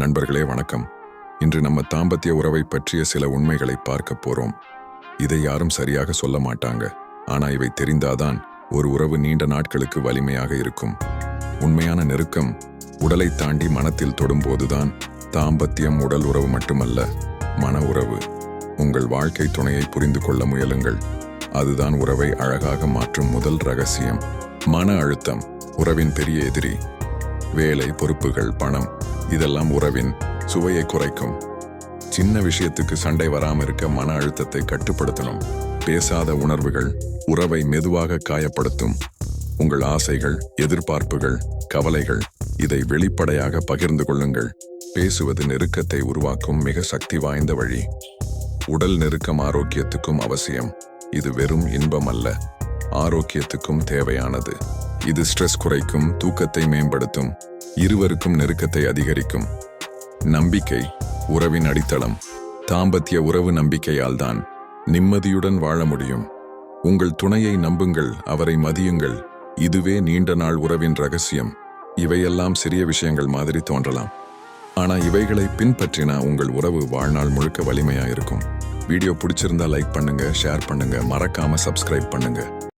நண்பர்களே வணக்கம். இன்று நம்ம தாம்பத்திய உறவை பற்றிய சில உண்மைகளை பார்க்க போறோம். இதை யாரும் சரியாக சொல்ல மாட்டாங்க. ஆனா இவை தெரிந்தாதான் ஒரு உறவு நீண்ட நாட்களுக்கு வலிமையாக இருக்கும். உண்மையான நெருக்கம் உடலை தாண்டி மனத்தில் தொடும்போதுதான் தாம்பத்தியம் உடல் உறவு மட்டுமல்ல மன உறவு. உங்கள் வாழ்க்கை துணையை புரிந்து கொள்ள முயலுங்கள். அதுதான் உறவை அழகாக மாற்றும் முதல் ரகசியம். மன அழுத்தம் உறவின் பெரிய எதிரி. வேலை பொறுப்புகள் பணம் இதெல்லாம் உறவின் சுவையை குறைக்கும். சின்ன விஷயத்துக்கு சண்டை வராமல் இருக்க மன அழுத்தத்தை கட்டுப்படுத்தணும். பேசாத உணர்வுகள் உறவை மெதுவாக காயப்படுத்தும். உங்கள் ஆசைகள் எதிர்பார்ப்புகள் கவலைகள் இதை வெளிப்படையாக பகிர்ந்து கொள்ளுங்கள். பேசுவது நெருக்கத்தை உருவாக்கும் மிக சக்தி வாய்ந்த வழி. உடல் நெருக்கம் ஆரோக்கியத்துக்கும் அவசியம். இது வெறும் இன்பம் அல்ல ஆரோக்கியத்துக்கும் தேவையானது. இது ஸ்ட்ரெஸ் குறைக்கும் தூக்கத்தை மேம்படுத்தும் இருவருக்கும் நெருக்கத்தை அதிகரிக்கும். நம்பிக்கை உறவின் அடித்தளம். தாம்பத்திய உறவு நம்பிக்கையால் தான் நிம்மதியுடன் வாழ முடியும். உங்கள் துணையை நம்புங்கள் அவரை மதியுங்கள். இதுவே நீண்ட நாள் உறவின் ரகசியம். இவையெல்லாம் சிறிய விஷயங்கள் மாதிரி தோன்றலாம். ஆனா இவைகளை பின்பற்றினா உங்கள் உறவு வாழ்நாள் முழுக்க வலிமையா இருக்கும். வீடியோ பிடிச்சிருந்தா லைக் பண்ணுங்க ஷேர் பண்ணுங்க மறக்காம சப்ஸ்கிரைப் பண்ணுங்க.